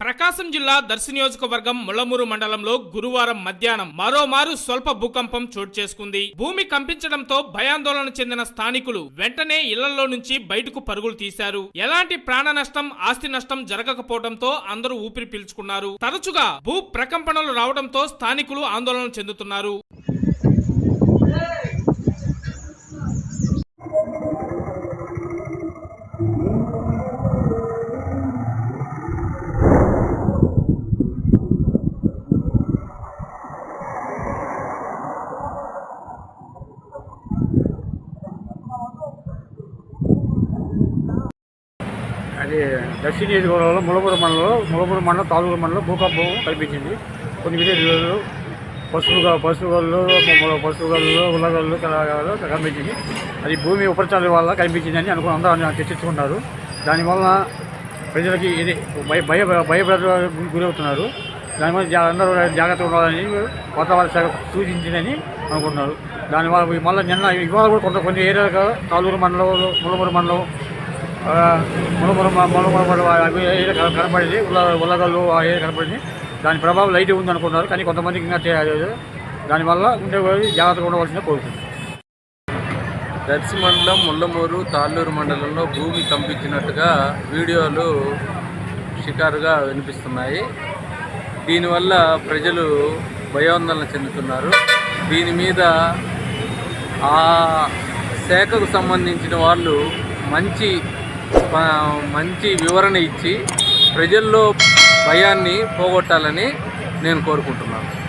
ప్రకాశం జిల్లా దర్శి నియోజకవర్గం ముళ్ళమూరు మండలంలో గురువారం మధ్యాహ్నం మరోమారు స్వల్ప భూకంపం చోటు చేసుకుంది. భూమి కంపించడంతో భయాందోళన చెందిన స్థానికులు వెంటనే ఇళ్ళలో నుంచి బయటకు పరుగులు తీశారు. ఎలాంటి ప్రాణ నష్టం ఆస్తి నష్టం జరగకపోవడంతో అందరూ ఊపిరి పీల్చుకున్నారు. తరచుగా భూ ప్రకంపనలు రావడంతో స్థానికులు ఆందోళన చెందుతున్నారు. అది దక్షిణ నియోజకవర్గంలో ములపూరు మండలంలో ములపూరు మండలం తాలూరు మండలం భూకంపం కల్పించింది. కొన్ని విలేజ్లలో పశువుగా పశువులు పశువులు ఉల్లగళ్ళు కనిపించింది. అది భూమి ఉపరితలం వల్ల కనిపించిందని అనుకుని అందరూ చర్చించుకున్నారు. దానివల్ల ప్రజలకి ఇది భయ భయ భయపడ గురవుతున్నారు. దానివల్ల అందరూ జాగ్రత్తగా ఉండాలని వాతావరణ శాఖ సూచించిందని అనుకుంటున్నారు. దానివల్ల మళ్ళీ నిన్న ఇవాళ కూడా కొంత కొన్ని ఏరియాలకు తాలూరు మండలం ములమూరు మండలం మొలమొల మొలమొల అవి ఏరియా కనపడింది. ఉల్ల ఉల్లగల్లు ఆ ఏరియా కనపడింది. దాని ప్రభావం లైట్ ఉంది అనుకున్నారు కానీ కొంతమందికి ఇంకా చేయలేదు దానివల్ల ఉండే జాగ్రత్తగా ఉండవలసిందే కోరుతుంది దర్శి మండలం ముళ్ళమూరు తాళ్ళూరు మండలంలో భూమి కంపించినట్టుగా వీడియోలు షికారుగా వినిపిస్తున్నాయి. దీనివల్ల ప్రజలు భయాందోళన చెందుతున్నారు. దీని మీద ఆ శాఖకు సంబంధించిన వాళ్ళు మంచి మంచి వివరణ ఇచ్చి ప్రజల్లో భయాన్ని పోగొట్టాలని నేను కోరుకుంటున్నాను.